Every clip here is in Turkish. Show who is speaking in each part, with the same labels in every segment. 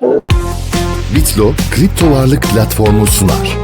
Speaker 1: Bitlo kripto varlık platformu sunar.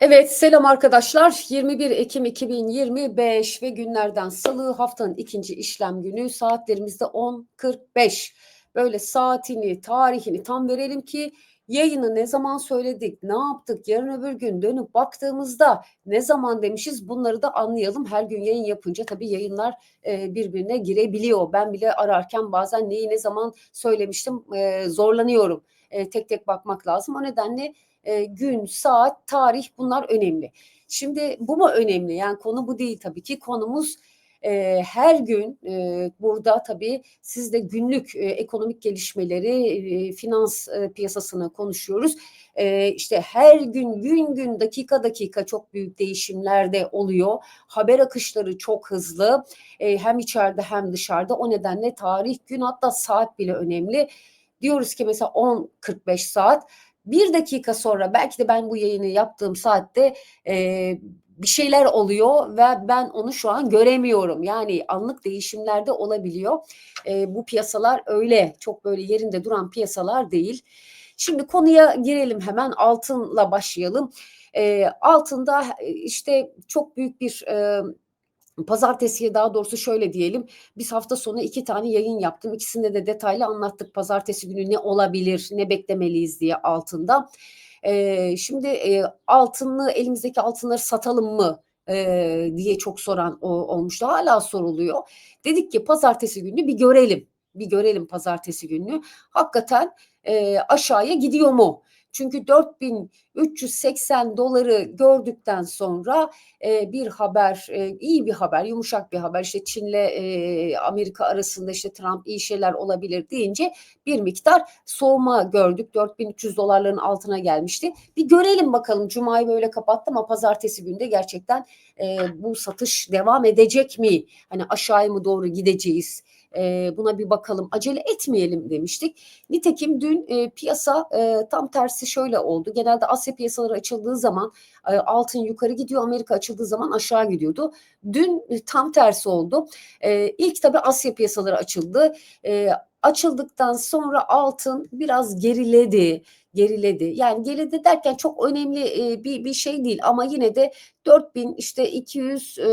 Speaker 2: Evet selam arkadaşlar 21 Ekim 2025 ve günlerden salı haftanın ikinci işlem günü saatlerimizde 10.45 böyle saatini tarihini tam verelim ki yayını ne zaman söyledik ne yaptık yarın öbür gün dönüp baktığımızda ne zaman demişiz bunları da anlayalım her gün yayın yapınca tabii yayınlar e, birbirine girebiliyor ben bile ararken bazen neyi ne zaman söylemiştim e, zorlanıyorum E, tek tek bakmak lazım o nedenle e, gün, saat, tarih bunlar önemli. Şimdi bu mu önemli? Yani konu bu değil tabii ki. Konumuz e, her gün e, burada tabii sizde günlük e, ekonomik gelişmeleri, e, finans e, piyasasını konuşuyoruz. E, işte her gün, gün gün, dakika dakika çok büyük değişimler de oluyor. Haber akışları çok hızlı. E, hem içeride hem dışarıda. O nedenle tarih, gün hatta saat bile önemli. Diyoruz ki mesela 10.45 saat bir dakika sonra belki de ben bu yayını yaptığım saatte e, bir şeyler oluyor ve ben onu şu an göremiyorum. Yani anlık değişimler de olabiliyor. E, bu piyasalar öyle çok böyle yerinde duran piyasalar değil. Şimdi konuya girelim hemen altınla başlayalım. E, altında işte çok büyük bir e, Pazartesiye daha doğrusu şöyle diyelim. Biz hafta sonu iki tane yayın yaptım. İkisinde de detaylı anlattık. Pazartesi günü ne olabilir, ne beklemeliyiz diye altında. Ee, şimdi e, altınlı elimizdeki altınları satalım mı e, diye çok soran o, olmuştu. Hala soruluyor. Dedik ki pazartesi günü bir görelim. Bir görelim pazartesi gününü. Hakikaten e, aşağıya gidiyor mu? Çünkü 4380 doları gördükten sonra e, bir haber, e, iyi bir haber, yumuşak bir haber. İşte Çin'le e, Amerika arasında işte Trump iyi şeyler olabilir deyince bir miktar soğuma gördük. 4300 dolarların altına gelmişti. Bir görelim bakalım. Cuma'yı böyle kapattı ama pazartesi günde gerçekten e, bu satış devam edecek mi? Hani aşağıya mı doğru gideceğiz? E, buna bir bakalım acele etmeyelim demiştik. Nitekim dün e, piyasa e, tam tersi şöyle oldu. Genelde Asya piyasaları açıldığı zaman altın yukarı gidiyor Amerika açıldığı zaman aşağı gidiyordu. Dün e, tam tersi oldu. E, ilk tabii Asya piyasaları açıldı. E, açıldıktan sonra altın biraz geriledi geriledi. Yani geriledi derken çok önemli e, bir bir şey değil ama yine de 4000 işte 200 e,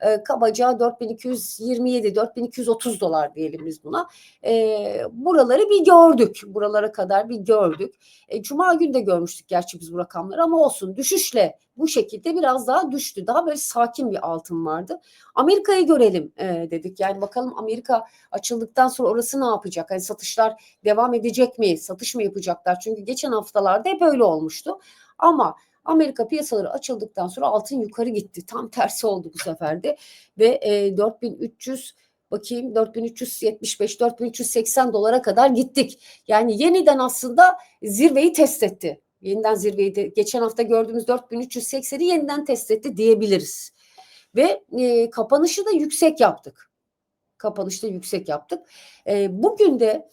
Speaker 2: e, kabaca 4227 4230 dolar diyelim biz buna. E, buraları bir gördük. Buralara kadar bir gördük. E, Cuma günü de görmüştük gerçi biz bu rakamları ama olsun düşüşle bu şekilde biraz daha düştü. Daha böyle sakin bir altın vardı. Amerika'yı görelim e, dedik. Yani bakalım Amerika açıldıktan sonra orası ne yapacak? Hani satışlar devam edecek mi? Satış mı yapacaklar? Çünkü geçen haftalarda hep öyle olmuştu. Ama Amerika piyasaları açıldıktan sonra altın yukarı gitti. Tam tersi oldu bu sefer de ve e, 4300 bakayım 4375 4380 dolara kadar gittik. Yani yeniden aslında zirveyi test etti. Yeniden zirveyi geçen hafta gördüğümüz 4380'i yeniden test etti diyebiliriz. Ve e, kapanışı da yüksek yaptık. Kapanışta yüksek yaptık. E, bugün de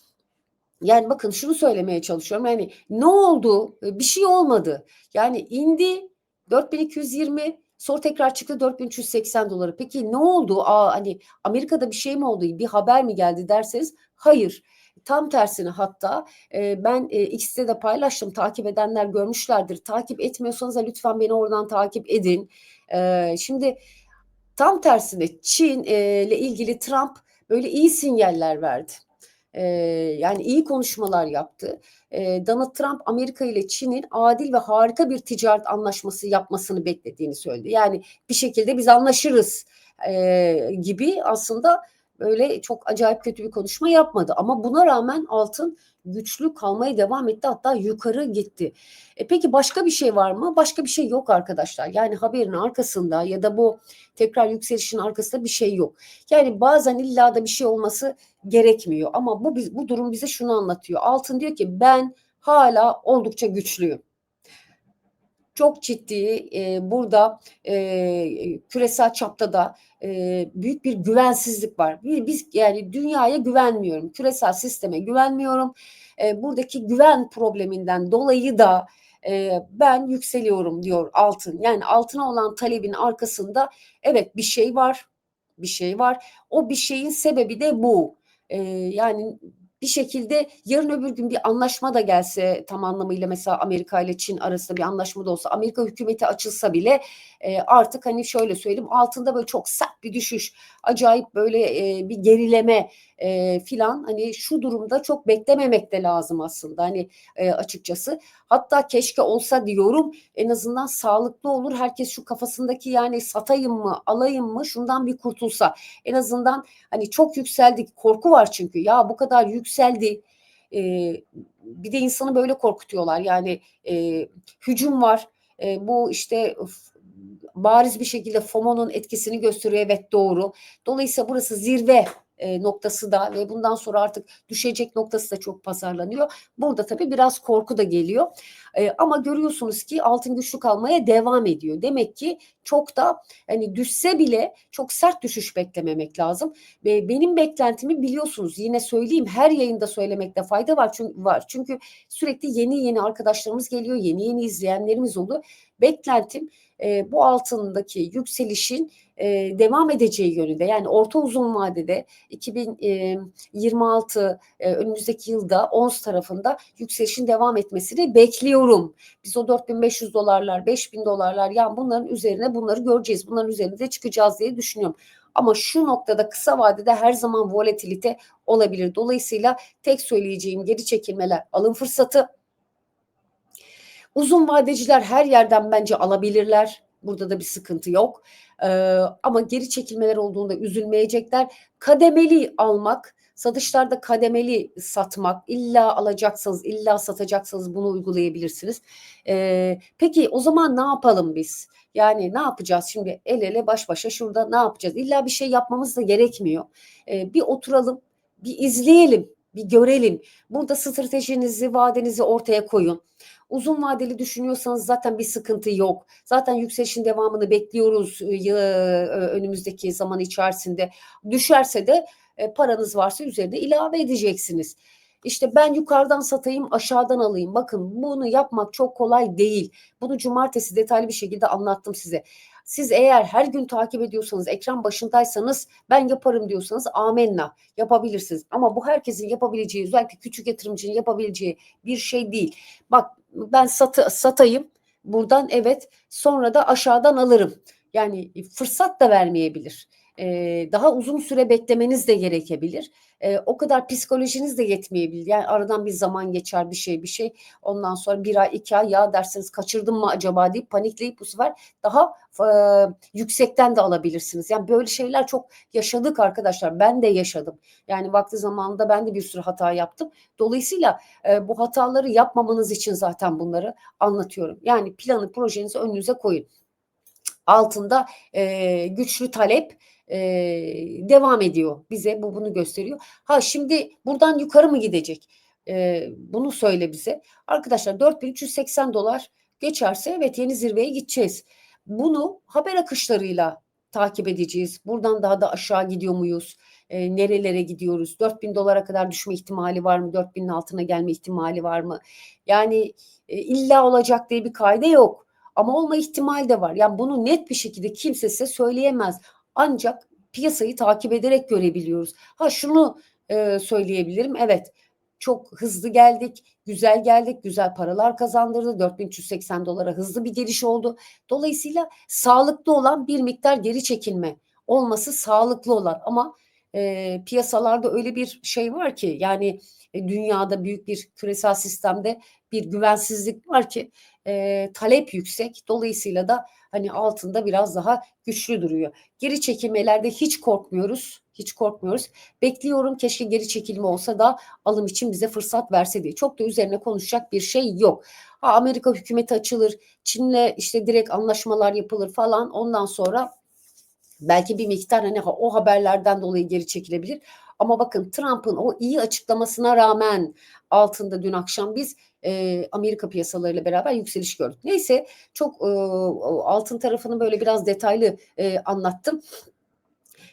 Speaker 2: yani bakın şunu söylemeye çalışıyorum. Yani ne oldu? Bir şey olmadı. Yani indi 4220 sonra tekrar çıktı 4380 doları. Peki ne oldu? Aa, hani Amerika'da bir şey mi oldu? Bir haber mi geldi derseniz hayır. Tam tersine hatta e, ben e, de paylaştım. Takip edenler görmüşlerdir. Takip etmiyorsanız da lütfen beni oradan takip edin. E, şimdi tam tersine Çin e, ile ilgili Trump böyle iyi sinyaller verdi. Yani iyi konuşmalar yaptı. Donald Trump Amerika ile Çin'in adil ve harika bir ticaret anlaşması yapmasını beklediğini söyledi. Yani bir şekilde biz anlaşırız gibi aslında öyle çok acayip kötü bir konuşma yapmadı. Ama buna rağmen altın güçlü kalmaya devam etti hatta yukarı gitti. E peki başka bir şey var mı? Başka bir şey yok arkadaşlar. Yani haberin arkasında ya da bu tekrar yükselişin arkasında bir şey yok. Yani bazen illa da bir şey olması gerekmiyor. Ama bu bu durum bize şunu anlatıyor. Altın diyor ki ben hala oldukça güçlüyüm çok ciddi e, burada e, küresel çapta da e, büyük bir güvensizlik var. Biz yani dünyaya güvenmiyorum, küresel sisteme güvenmiyorum. E, buradaki güven probleminden dolayı da e, ben yükseliyorum diyor altın. Yani altına olan talebin arkasında evet bir şey var. bir şey var. O bir şeyin sebebi de bu. Ee, yani bir şekilde yarın öbür gün bir anlaşma da gelse tam anlamıyla mesela Amerika ile Çin arasında bir anlaşma da olsa Amerika hükümeti açılsa bile e, artık hani şöyle söyleyeyim altında böyle çok sert bir düşüş acayip böyle e, bir gerileme e, filan hani şu durumda çok beklememek de lazım aslında hani e, açıkçası. Hatta keşke olsa diyorum en azından sağlıklı olur herkes şu kafasındaki yani satayım mı alayım mı şundan bir kurtulsa. En azından hani çok yükseldik korku var çünkü. Ya bu kadar yükseldi. E, bir de insanı böyle korkutuyorlar. Yani e, hücum var. E, bu işte bariz bir şekilde FOMO'nun etkisini gösteriyor. Evet doğru. Dolayısıyla burası zirve e, noktası da ve bundan sonra artık düşecek noktası da çok pazarlanıyor. Burada tabii biraz korku da geliyor. E, ama görüyorsunuz ki altın güçlü kalmaya devam ediyor. Demek ki çok da hani düşse bile çok sert düşüş beklememek lazım. Ve benim beklentimi biliyorsunuz yine söyleyeyim her yayında söylemekte fayda var çünkü var. Çünkü sürekli yeni yeni arkadaşlarımız geliyor, yeni yeni izleyenlerimiz oluyor. Beklentim e, bu altındaki yükselişin e, devam edeceği yönünde. Yani orta uzun vadede 2026 e, önümüzdeki yılda ONS tarafında yükselişin devam etmesini bekliyorum. Biz o 4500 dolarlar, 5000 dolarlar yani bunların üzerine bunları göreceğiz. Bunların üzerine çıkacağız diye düşünüyorum. Ama şu noktada kısa vadede her zaman volatilite olabilir. Dolayısıyla tek söyleyeceğim geri çekilmeler alım fırsatı. Uzun vadeciler her yerden bence alabilirler. Burada da bir sıkıntı yok. Ee, ama geri çekilmeler olduğunda üzülmeyecekler. Kademeli almak, satışlarda kademeli satmak, illa alacaksanız, illa satacaksanız bunu uygulayabilirsiniz. Ee, peki o zaman ne yapalım biz? Yani ne yapacağız şimdi el ele baş başa şurada ne yapacağız? İlla bir şey yapmamız da gerekmiyor. Ee, bir oturalım, bir izleyelim, bir görelim. Burada stratejinizi, vadenizi ortaya koyun. Uzun vadeli düşünüyorsanız zaten bir sıkıntı yok. Zaten yükselişin devamını bekliyoruz e, e, önümüzdeki zaman içerisinde. Düşerse de e, paranız varsa üzerine ilave edeceksiniz. İşte ben yukarıdan satayım, aşağıdan alayım. Bakın bunu yapmak çok kolay değil. Bunu cumartesi detaylı bir şekilde anlattım size. Siz eğer her gün takip ediyorsanız, ekran başındaysanız ben yaparım diyorsanız amenna yapabilirsiniz. Ama bu herkesin yapabileceği, özellikle küçük yatırımcının yapabileceği bir şey değil. Bak ben satı, satayım buradan evet sonra da aşağıdan alırım. Yani fırsat da vermeyebilir. Ee, daha uzun süre beklemeniz de gerekebilir. Ee, o kadar psikolojiniz de yetmeyebilir. Yani aradan bir zaman geçer bir şey bir şey. Ondan sonra bir ay iki ay ya derseniz kaçırdım mı acaba deyip panikleyip bu sefer daha e, yüksekten de alabilirsiniz. Yani böyle şeyler çok yaşadık arkadaşlar. Ben de yaşadım. Yani vakti zamanında ben de bir sürü hata yaptım. Dolayısıyla e, bu hataları yapmamanız için zaten bunları anlatıyorum. Yani planı projenizi önünüze koyun. Altında e, güçlü talep e, devam ediyor. Bize bu bunu gösteriyor. Ha şimdi buradan yukarı mı gidecek? E, bunu söyle bize. Arkadaşlar 4380 dolar geçerse evet yeni zirveye gideceğiz. Bunu haber akışlarıyla takip edeceğiz. Buradan daha da aşağı gidiyor muyuz? E, nerelere gidiyoruz? 4000 dolara kadar düşme ihtimali var mı? 4000'in altına gelme ihtimali var mı? Yani e, illa olacak diye bir kaide yok. Ama olma ihtimali de var. Yani bunu net bir şekilde kimse size söyleyemez. Ancak piyasayı takip ederek görebiliyoruz. Ha şunu e, söyleyebilirim. Evet çok hızlı geldik, güzel geldik, güzel paralar kazandırdı. 4380 dolara hızlı bir geliş oldu. Dolayısıyla sağlıklı olan bir miktar geri çekilme olması sağlıklı olan ama e, piyasalarda öyle bir şey var ki yani e, dünyada büyük bir küresel sistemde bir güvensizlik var ki e, talep yüksek. Dolayısıyla da hani altında biraz daha güçlü duruyor. Geri çekilmelerde hiç korkmuyoruz. Hiç korkmuyoruz. Bekliyorum keşke geri çekilme olsa da alım için bize fırsat verse diye. Çok da üzerine konuşacak bir şey yok. Ha, Amerika hükümeti açılır. Çin'le işte direkt anlaşmalar yapılır falan. Ondan sonra belki bir miktar hani ha- o haberlerden dolayı geri çekilebilir. Ama bakın Trump'ın o iyi açıklamasına rağmen altında dün akşam biz e, Amerika piyasalarıyla beraber yükseliş gördük. Neyse çok e, altın tarafını böyle biraz detaylı e, anlattım.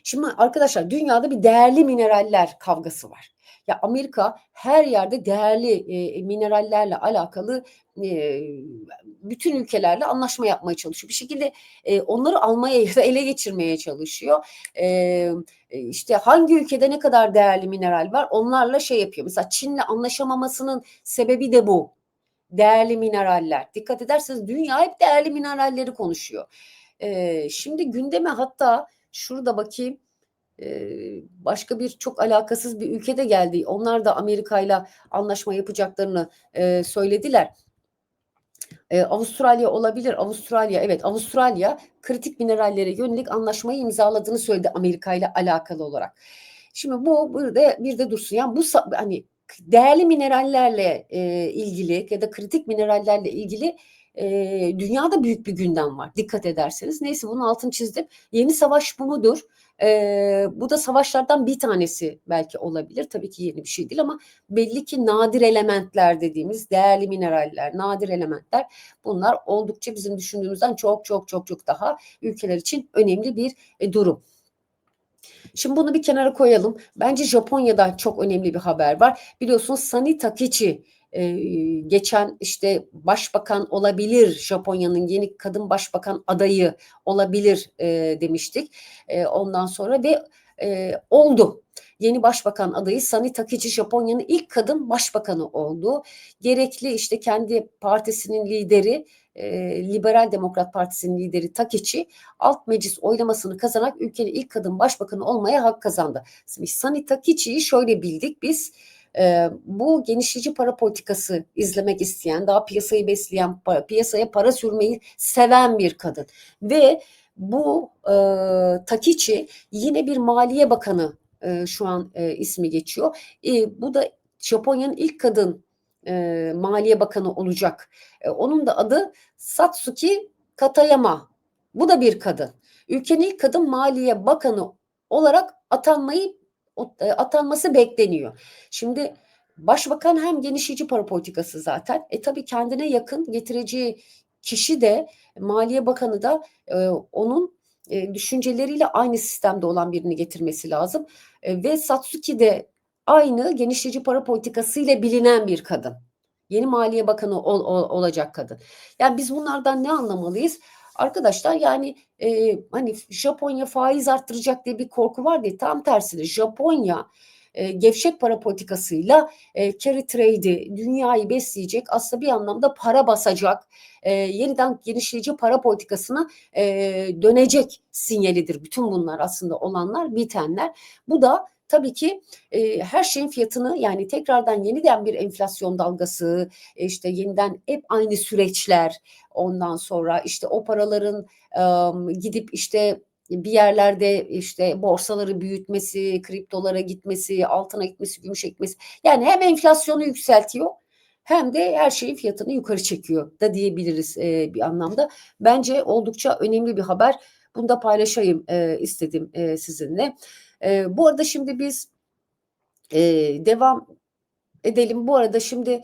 Speaker 2: Şimdi arkadaşlar dünyada bir değerli mineraller kavgası var. Ya Amerika her yerde değerli e, minerallerle alakalı e, bütün ülkelerle anlaşma yapmaya çalışıyor. Bir şekilde e, onları almaya ya da ele geçirmeye çalışıyor. E, e, işte hangi ülkede ne kadar değerli mineral var onlarla şey yapıyor. Mesela Çin'le anlaşamamasının sebebi de bu. Değerli mineraller. Dikkat ederseniz dünya hep değerli mineralleri konuşuyor. E, şimdi gündeme hatta şurada bakayım e, başka bir çok alakasız bir ülkede geldi. Onlar da Amerika ile anlaşma yapacaklarını e, söylediler. E, Avustralya olabilir. Avustralya evet Avustralya kritik minerallere yönelik anlaşmayı imzaladığını söyledi Amerika ile alakalı olarak. Şimdi bu burada bir de dursun. Yani bu hani değerli minerallerle e, ilgili ya da kritik minerallerle ilgili e, dünyada büyük bir gündem var. Dikkat ederseniz. Neyse bunun altını çizdim. Yeni savaş bu mudur? E, bu da savaşlardan bir tanesi belki olabilir. Tabii ki yeni bir şey değil ama belli ki nadir elementler dediğimiz değerli mineraller, nadir elementler bunlar oldukça bizim düşündüğümüzden çok çok çok çok daha ülkeler için önemli bir e, durum. Şimdi bunu bir kenara koyalım. Bence Japonya'da çok önemli bir haber var. Biliyorsunuz Sani Takechi e, geçen işte başbakan olabilir Japonya'nın yeni kadın başbakan adayı olabilir e, demiştik. E, ondan sonra ve e, oldu. Yeni başbakan adayı Sani Takechi Japonya'nın ilk kadın başbakanı oldu. Gerekli işte kendi partisinin lideri e, Liberal Demokrat Partisi'nin lideri Takechi alt meclis oylamasını kazanarak ülkenin ilk kadın başbakanı olmaya hak kazandı. Şimdi Sani Takechi'yi şöyle bildik biz e, bu genişleyici para politikası izlemek isteyen, daha piyasayı besleyen, piyasaya para sürmeyi seven bir kadın. Ve bu e, Takichi yine bir maliye bakanı e, şu an e, ismi geçiyor. E, bu da Japonya'nın ilk kadın e, maliye bakanı olacak. E, onun da adı Satsuki Katayama. Bu da bir kadın. Ülkenin ilk kadın maliye bakanı olarak atanmayı atanması bekleniyor. Şimdi başbakan hem genişleyici para politikası zaten. E tabii kendine yakın getireceği kişi de Maliye Bakanı da e, onun e, düşünceleriyle aynı sistemde olan birini getirmesi lazım. E, ve Satsuki de aynı genişleyici para politikası ile bilinen bir kadın. Yeni Maliye Bakanı ol, ol, olacak kadın. Yani biz bunlardan ne anlamalıyız? Arkadaşlar yani e, hani Japonya faiz arttıracak diye bir korku var diye tam tersine Japonya e, gevşek para politikasıyla e, carry trade'i dünyayı besleyecek aslında bir anlamda para basacak e, yeniden genişleyici para politikasına e, dönecek sinyalidir bütün bunlar aslında olanlar bitenler. Bu da tabii ki e, her şeyin fiyatını yani tekrardan yeniden bir enflasyon dalgası e, işte yeniden hep aynı süreçler ondan sonra işte o paraların e, gidip işte bir yerlerde işte borsaları büyütmesi, kriptolara gitmesi, altına gitmesi, gümüşe gitmesi. Yani hem enflasyonu yükseltiyor hem de her şeyin fiyatını yukarı çekiyor da diyebiliriz e, bir anlamda. Bence oldukça önemli bir haber. Bunu da paylaşayım e, istedim e, sizinle. E, bu arada şimdi biz e, devam edelim. Bu arada şimdi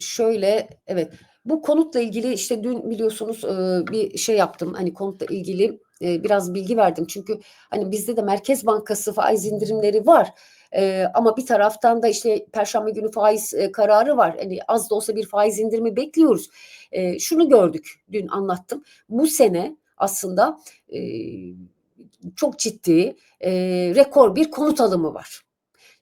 Speaker 2: şöyle evet bu konutla ilgili işte dün biliyorsunuz e, bir şey yaptım. Hani konutla ilgili e, biraz bilgi verdim. Çünkü hani bizde de Merkez Bankası faiz indirimleri var. E, ama bir taraftan da işte Perşembe günü faiz e, kararı var. Hani az da olsa bir faiz indirimi bekliyoruz. E, şunu gördük dün anlattım. Bu sene aslında e, çok ciddi e, rekor bir konut alımı var.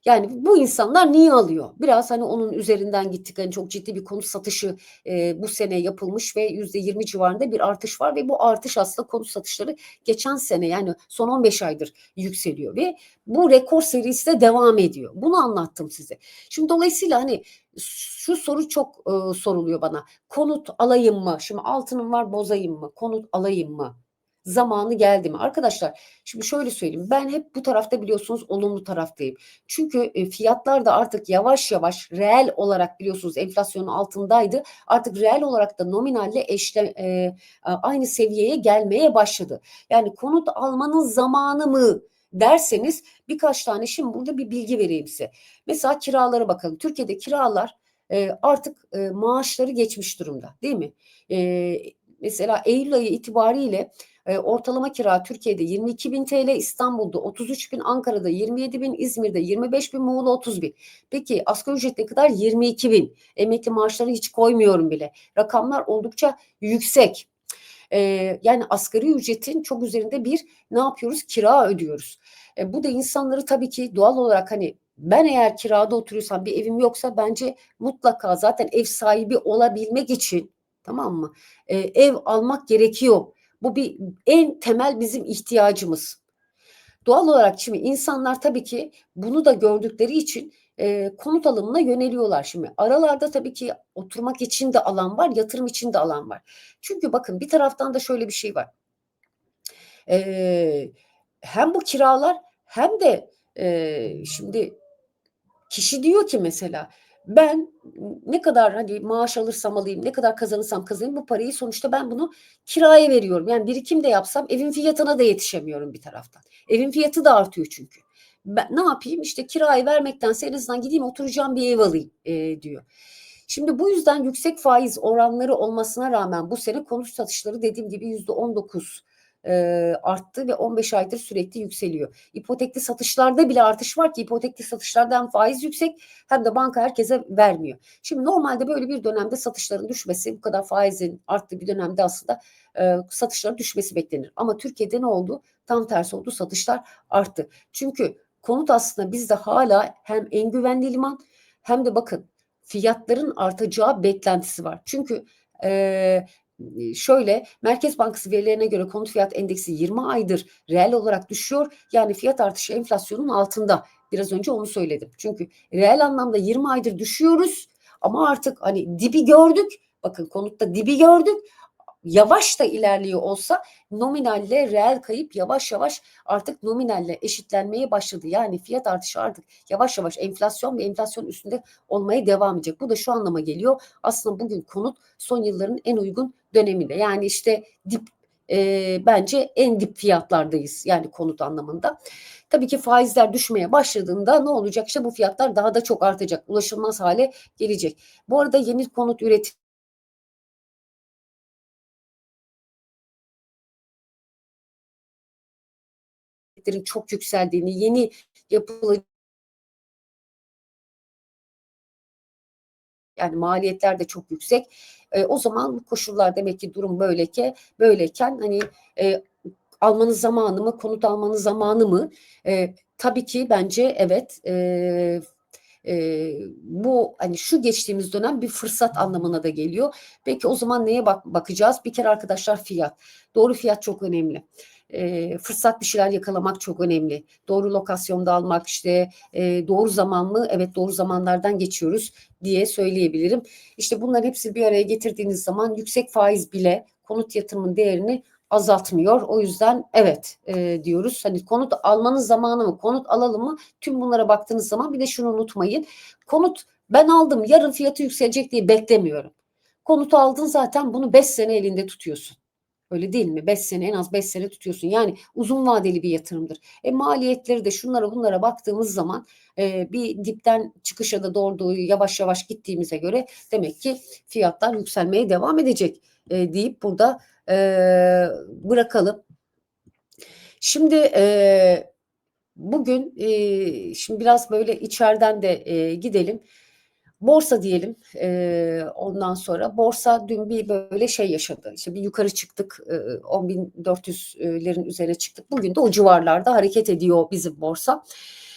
Speaker 2: Yani bu insanlar niye alıyor? Biraz hani onun üzerinden gittik. Hani çok ciddi bir konut satışı e, bu sene yapılmış ve yüzde yirmi civarında bir artış var ve bu artış aslında konut satışları geçen sene yani son 15 aydır yükseliyor ve bu rekor serisi de devam ediyor. Bunu anlattım size. Şimdi dolayısıyla hani şu soru çok e, soruluyor bana. Konut alayım mı? Şimdi altınım var bozayım mı? Konut alayım mı? Zamanı geldi mi? Arkadaşlar şimdi şöyle söyleyeyim. Ben hep bu tarafta biliyorsunuz olumlu taraftayım. Çünkü e, fiyatlar da artık yavaş yavaş reel olarak biliyorsunuz enflasyonun altındaydı. Artık reel olarak da nominalle eşle e, aynı seviyeye gelmeye başladı. Yani konut almanın zamanı mı derseniz birkaç tane şimdi burada bir bilgi vereyim size. Mesela kiralara bakalım. Türkiye'de kiralar e, artık e, maaşları geçmiş durumda değil mi? E, Mesela Eylül ayı itibariyle e, ortalama kira Türkiye'de 22 bin TL, İstanbul'da 33 bin, Ankara'da 27 bin, İzmir'de 25 bin, Muğla 30 bin. Peki asgari ücret ne kadar? 22 bin. Emekli maaşları hiç koymuyorum bile. Rakamlar oldukça yüksek. E, yani asgari ücretin çok üzerinde bir ne yapıyoruz? Kira ödüyoruz. E, bu da insanları tabii ki doğal olarak hani ben eğer kirada oturuyorsam bir evim yoksa bence mutlaka zaten ev sahibi olabilmek için tamam mı? E, ev almak gerekiyor. Bu bir en temel bizim ihtiyacımız. Doğal olarak şimdi insanlar tabii ki bunu da gördükleri için e, konut alımına yöneliyorlar şimdi. Aralarda tabii ki oturmak için de alan var, yatırım için de alan var. Çünkü bakın bir taraftan da şöyle bir şey var. E, hem bu kiralar hem de e, şimdi kişi diyor ki mesela ben ne kadar hani maaş alırsam alayım, ne kadar kazanırsam kazanayım bu parayı sonuçta ben bunu kiraya veriyorum. Yani birikim de yapsam evin fiyatına da yetişemiyorum bir taraftan. Evin fiyatı da artıyor çünkü. Ben ne yapayım işte kirayı vermektense en azından gideyim oturacağım bir ev alayım e, diyor. Şimdi bu yüzden yüksek faiz oranları olmasına rağmen bu sene konut satışları dediğim gibi yüzde 19 e, arttı ve 15 aydır sürekli yükseliyor. İpotekli satışlarda bile artış var ki ipotekli satışlarda hem faiz yüksek hem de banka herkese vermiyor. Şimdi normalde böyle bir dönemde satışların düşmesi bu kadar faizin arttığı bir dönemde aslında e, satışların düşmesi beklenir. Ama Türkiye'de ne oldu? Tam tersi oldu satışlar arttı. Çünkü konut aslında bizde hala hem en güvenli liman hem de bakın fiyatların artacağı beklentisi var. Çünkü e, şöyle Merkez Bankası verilerine göre konut fiyat endeksi 20 aydır reel olarak düşüyor. Yani fiyat artışı enflasyonun altında. Biraz önce onu söyledim. Çünkü reel anlamda 20 aydır düşüyoruz ama artık hani dibi gördük. Bakın konutta dibi gördük. Yavaş da ilerliyor olsa nominalle reel kayıp yavaş yavaş artık nominalle eşitlenmeye başladı. Yani fiyat artışı artık yavaş yavaş enflasyon ve enflasyon üstünde olmaya devam edecek. Bu da şu anlama geliyor. Aslında bugün konut son yılların en uygun döneminde. Yani işte dip e, bence en dip fiyatlardayız yani konut anlamında. Tabii ki faizler düşmeye başladığında ne olacak? İşte bu fiyatlar daha da çok artacak. Ulaşılmaz hale gelecek. Bu arada yeni konut üretim çok yükseldiğini, yeni yapılacak yani maliyetler de çok yüksek. E, o zaman bu koşullar demek ki durum böyleke böyleyken hani e, almanız zamanı mı, konut almanız zamanı mı? E, tabii ki bence evet. E, e, bu hani şu geçtiğimiz dönem bir fırsat anlamına da geliyor. Peki o zaman neye bak bakacağız? Bir kere arkadaşlar fiyat. Doğru fiyat çok önemli e, fırsat bir şeyler yakalamak çok önemli. Doğru lokasyonda almak işte e, doğru zaman mı? Evet doğru zamanlardan geçiyoruz diye söyleyebilirim. İşte bunların hepsini bir araya getirdiğiniz zaman yüksek faiz bile konut yatırımın değerini azaltmıyor. O yüzden evet e, diyoruz. Hani konut almanın zamanı mı? Konut alalım mı? Tüm bunlara baktığınız zaman bir de şunu unutmayın. Konut ben aldım yarın fiyatı yükselecek diye beklemiyorum. Konut aldın zaten bunu 5 sene elinde tutuyorsun. Öyle değil mi? 5 sene en az 5 sene tutuyorsun. Yani uzun vadeli bir yatırımdır. E maliyetleri de şunlara bunlara baktığımız zaman e, bir dipten çıkışa da doğru yavaş yavaş gittiğimize göre demek ki fiyatlar yükselmeye devam edecek e, deyip burada e, bırakalım. Şimdi e, bugün e, şimdi biraz böyle içeriden de e, gidelim. Borsa diyelim e, ondan sonra borsa dün bir böyle şey yaşadı. İşte bir yukarı çıktık e, 10.400'lerin üzerine çıktık. Bugün de o civarlarda hareket ediyor bizim borsa.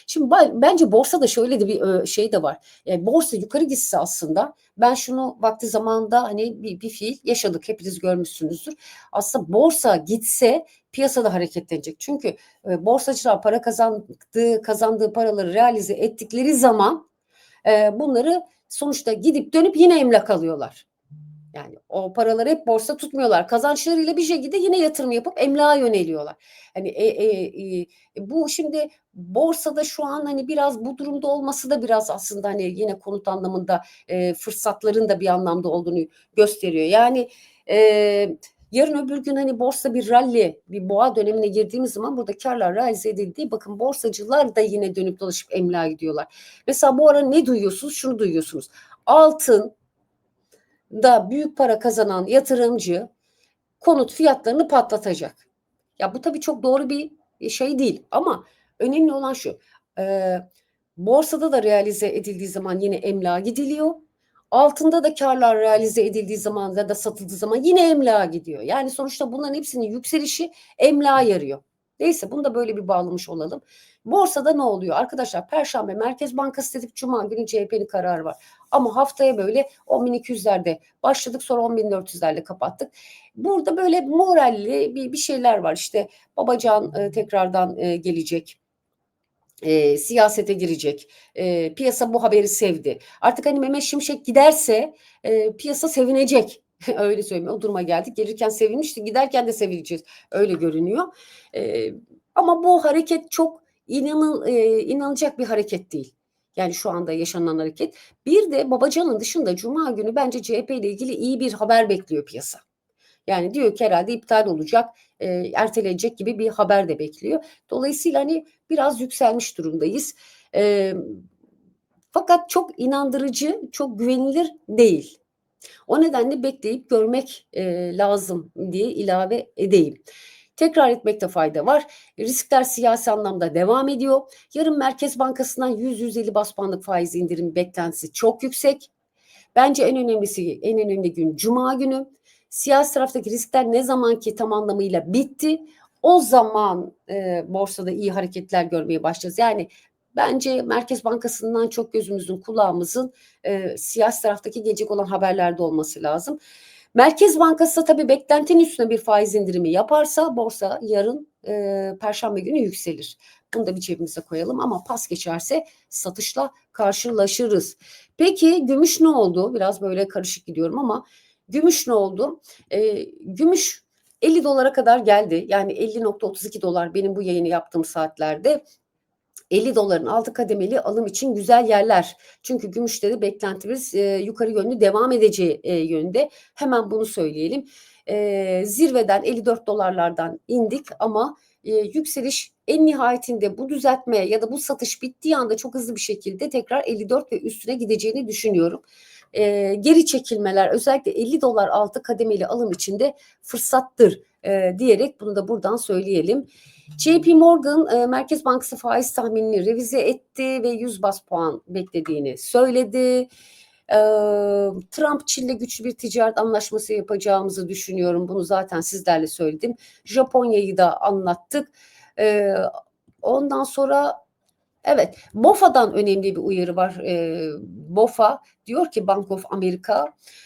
Speaker 2: Şimdi ben, bence borsada şöyle de bir şey de var. Yani borsa yukarı gitse aslında ben şunu vakti zamanında hani bir, bir fiil yaşadık. Hepiniz görmüşsünüzdür. Aslında borsa gitse piyasada hareketlenecek. Çünkü e, borsacılar para kazandığı kazandığı paraları realize ettikleri zaman e, bunları sonuçta gidip dönüp yine emlak alıyorlar. Yani o paraları hep borsa tutmuyorlar. Kazançlarıyla bir şekilde yine yatırım yapıp emlağa yöneliyorlar. Hani e, e, e, bu şimdi borsada şu an hani biraz bu durumda olması da biraz aslında hani yine konut anlamında e, fırsatların da bir anlamda olduğunu gösteriyor. Yani e, yarın öbür gün hani borsa bir rally, bir boğa dönemine girdiğimiz zaman burada karlar realize edildiği bakın borsacılar da yine dönüp dolaşıp emlağa gidiyorlar. Mesela bu ara ne duyuyorsunuz? Şunu duyuyorsunuz. Altın da büyük para kazanan yatırımcı konut fiyatlarını patlatacak. Ya bu tabii çok doğru bir şey değil ama önemli olan şu. e, borsada da realize edildiği zaman yine emlağa gidiliyor. Altında da karlar realize edildiği zaman ya da satıldığı zaman yine emlağa gidiyor. Yani sonuçta bunların hepsinin yükselişi emlağa yarıyor. Neyse bunu da böyle bir bağlamış olalım. Borsada ne oluyor? Arkadaşlar Perşembe Merkez Bankası dedik Cuma günü CHP'nin kararı var. Ama haftaya böyle 10.200'lerde başladık sonra 10.400'lerle kapattık. Burada böyle moralli bir, bir şeyler var. İşte Babacan e, tekrardan e, gelecek. E, siyasete girecek. E, piyasa bu haberi sevdi. Artık hani Mehmet Şimşek giderse e, piyasa sevinecek. Öyle söyleyeyim. O duruma geldik. Gelirken sevinmişti. Giderken de sevineceğiz. Öyle görünüyor. E, ama bu hareket çok inanıl, e, inanılacak bir hareket değil. Yani şu anda yaşanan hareket. Bir de Babacan'ın dışında Cuma günü bence CHP ile ilgili iyi bir haber bekliyor piyasa. Yani diyor ki herhalde iptal olacak, e, ertelenecek gibi bir haber de bekliyor. Dolayısıyla hani biraz yükselmiş durumdayız. E, fakat çok inandırıcı, çok güvenilir değil. O nedenle bekleyip görmek e, lazım diye ilave edeyim. Tekrar etmekte fayda var. Riskler siyasi anlamda devam ediyor. Yarın Merkez Bankası'ndan 100-150 bas puanlık faiz indirim beklentisi çok yüksek. Bence en önemlisi, en önemli gün Cuma günü. Siyasi taraftaki riskler ne zamanki tam anlamıyla bitti. O zaman e, borsada iyi hareketler görmeye başlayacağız. Yani bence Merkez Bankası'ndan çok gözümüzün kulağımızın e, siyasi taraftaki gelecek olan haberlerde olması lazım. Merkez Bankası tabii beklentinin üstüne bir faiz indirimi yaparsa borsa yarın e, Perşembe günü yükselir. Bunu da bir cebimize koyalım ama pas geçerse satışla karşılaşırız. Peki gümüş ne oldu? Biraz böyle karışık gidiyorum ama gümüş ne oldu? E, gümüş 50 dolara kadar geldi. Yani 50.32 dolar benim bu yayını yaptığım saatlerde 50 doların altı kademeli alım için güzel yerler. Çünkü gümüşte de beklentimiz e, yukarı yönlü devam edeceği e, yönde. Hemen bunu söyleyelim. E, zirveden 54 dolarlardan indik ama e, yükseliş en nihayetinde bu düzeltme ya da bu satış bittiği anda çok hızlı bir şekilde tekrar 54 ve üstüne gideceğini düşünüyorum. E, geri çekilmeler özellikle 50 dolar altı kademeli alım içinde fırsattır e, diyerek bunu da buradan söyleyelim. JP Morgan e, Merkez Bankası faiz tahminini revize etti ve 100 bas puan beklediğini söyledi. E, Trump Çin'le güçlü bir ticaret anlaşması yapacağımızı düşünüyorum. Bunu zaten sizlerle söyledim. Japonya'yı da anlattık. Ondan sonra evet BOFA'dan önemli bir uyarı var. E, BOFA diyor ki Bank of America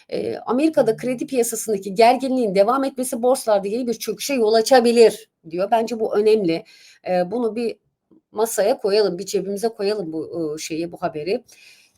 Speaker 2: e, Amerika'da kredi piyasasındaki gerginliğin devam etmesi borsalarda yeni bir çöküşe yol açabilir diyor. Bence bu önemli. E, bunu bir masaya koyalım, bir cebimize koyalım bu e, şeyi, bu haberi.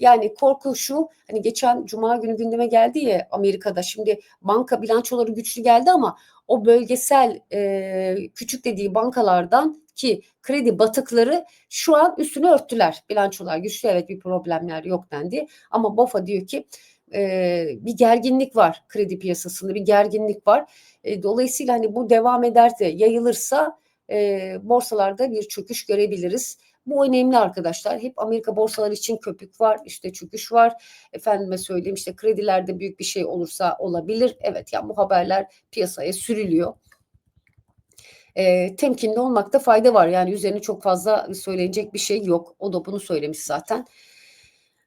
Speaker 2: Yani korku şu, hani geçen cuma günü gündeme geldi ya Amerika'da şimdi banka bilançoları güçlü geldi ama o bölgesel e, küçük dediği bankalardan ki kredi batıkları şu an üstünü örttüler. Bilançolar güçlü evet bir problemler yok dendi ama BOFA diyor ki e, bir gerginlik var kredi piyasasında bir gerginlik var. E, dolayısıyla hani bu devam ederse yayılırsa e, borsalarda bir çöküş görebiliriz. Bu önemli arkadaşlar. Hep Amerika borsaları için köpük var, işte çöküş var. Efendime söyleyeyim işte kredilerde büyük bir şey olursa olabilir. Evet yani bu haberler piyasaya sürülüyor. E, temkinli olmakta fayda var. Yani üzerine çok fazla söylenecek bir şey yok. O da bunu söylemiş zaten.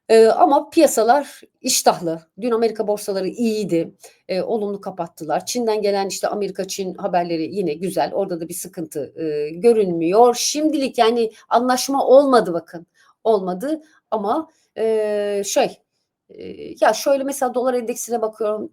Speaker 2: Ee, ama piyasalar iştahlı. Dün Amerika borsaları iyiydi. Ee, olumlu kapattılar. Çin'den gelen işte Amerika-Çin haberleri yine güzel. Orada da bir sıkıntı e, görünmüyor. Şimdilik yani anlaşma olmadı bakın. Olmadı ama e, şey e, ya şöyle mesela dolar endeksine bakıyorum.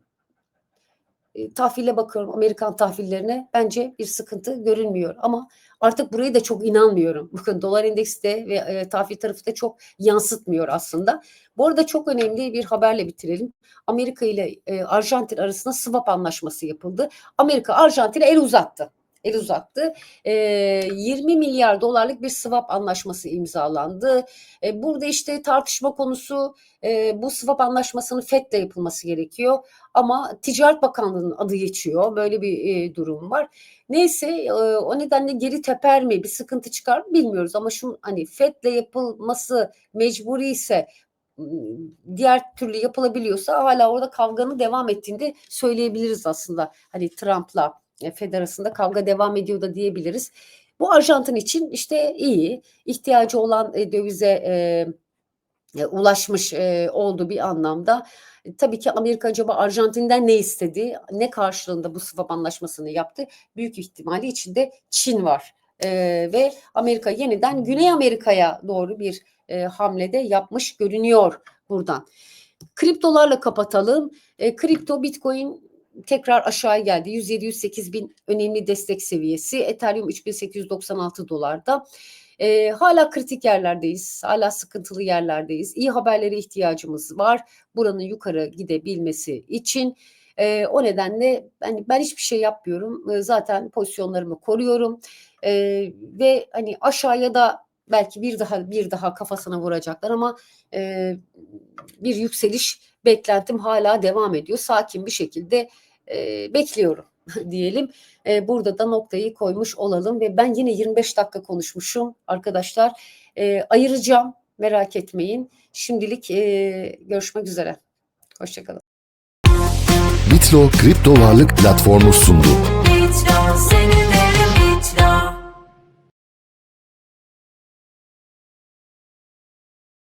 Speaker 2: E, bakıyorum Amerikan tahvillerine bence bir sıkıntı görünmüyor ama artık burayı da çok inanmıyorum. Bakın dolar endeksi de ve e, tahvil tarafı da çok yansıtmıyor aslında. Bu arada çok önemli bir haberle bitirelim. Amerika ile e, Arjantin arasında swap anlaşması yapıldı. Amerika Arjantin'e el uzattı. El uzattı. E, 20 milyar dolarlık bir swap anlaşması imzalandı. E, burada işte tartışma konusu e, bu swap anlaşmasının FED'le yapılması gerekiyor. Ama Ticaret Bakanlığı'nın adı geçiyor. Böyle bir e, durum var. Neyse e, o nedenle geri teper mi bir sıkıntı çıkar mı bilmiyoruz ama şu hani FED'le yapılması mecburi ise diğer türlü yapılabiliyorsa hala orada kavganın devam ettiğini de söyleyebiliriz aslında. Hani Trump'la Fed arasında kavga devam ediyor da diyebiliriz. Bu Arjantin için işte iyi. ihtiyacı olan e, dövize e, e, ulaşmış e, oldu bir anlamda. E, Tabii ki Amerika acaba Arjantin'den ne istedi? Ne karşılığında bu swap anlaşmasını yaptı? Büyük ihtimalle içinde Çin var. E, ve Amerika yeniden Güney Amerika'ya doğru bir e, hamlede yapmış görünüyor buradan. Kriptolarla kapatalım. E, kripto Bitcoin tekrar aşağı geldi. 107-108 bin önemli destek seviyesi. Ethereum 3896 dolarda. E, hala kritik yerlerdeyiz. Hala sıkıntılı yerlerdeyiz. İyi haberlere ihtiyacımız var. Buranın yukarı gidebilmesi için. E, o nedenle ben, ben hiçbir şey yapmıyorum. E, zaten pozisyonlarımı koruyorum. E, ve hani aşağıya da belki bir daha bir daha kafasına vuracaklar ama e, bir yükseliş beklentim hala devam ediyor. Sakin bir şekilde e, bekliyorum diyelim. E, burada da noktayı koymuş olalım ve ben yine 25 dakika konuşmuşum arkadaşlar. E, ayıracağım merak etmeyin. Şimdilik e, görüşmek üzere. Hoşçakalın.
Speaker 1: Bitlo kripto varlık platformu sundu.
Speaker 3: Bitlo